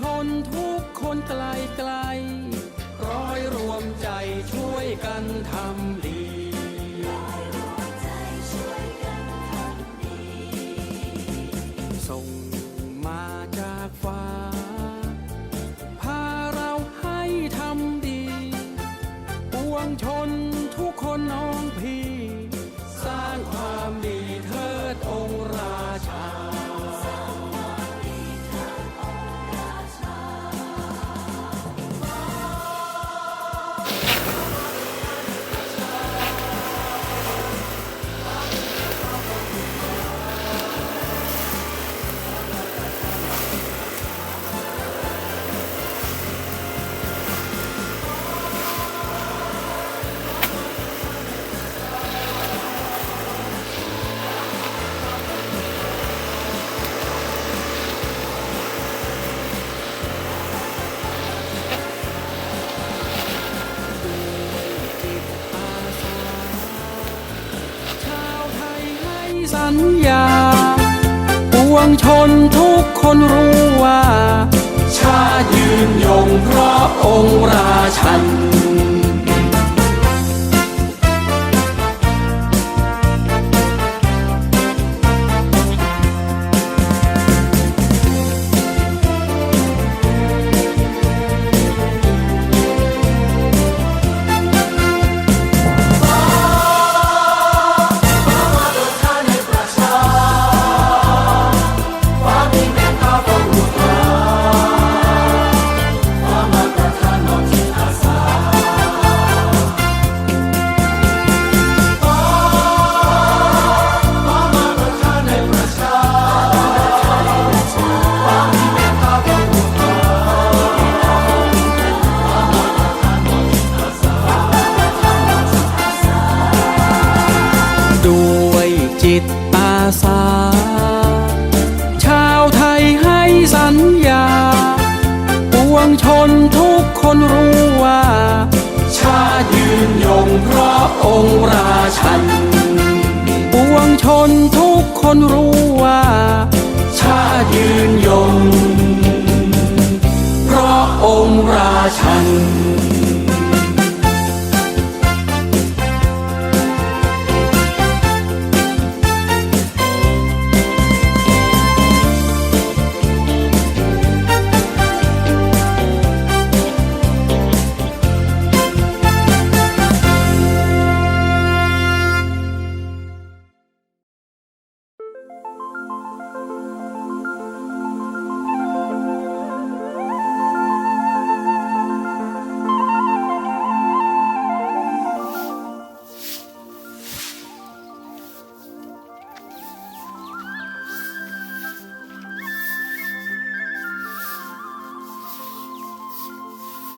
ทุกคนไกลไกล ร้อยรวมใจช่วยกันทำดีส่งมาจากฟ้า พาเราให้ทำดี ปวงชน สัญญา ปวงชนทุกคนรู้ว่า ชายืนยงเพราะองค์ราชัน สา ชาวไทยให้สัญญา ปวงชนทุกคนรู้ว่า ชาติยืนยงเพราะองค์ราชัน ปวงชนทุกคนรู้ว่า ชาติยืนยง เพราะองค์ราชัน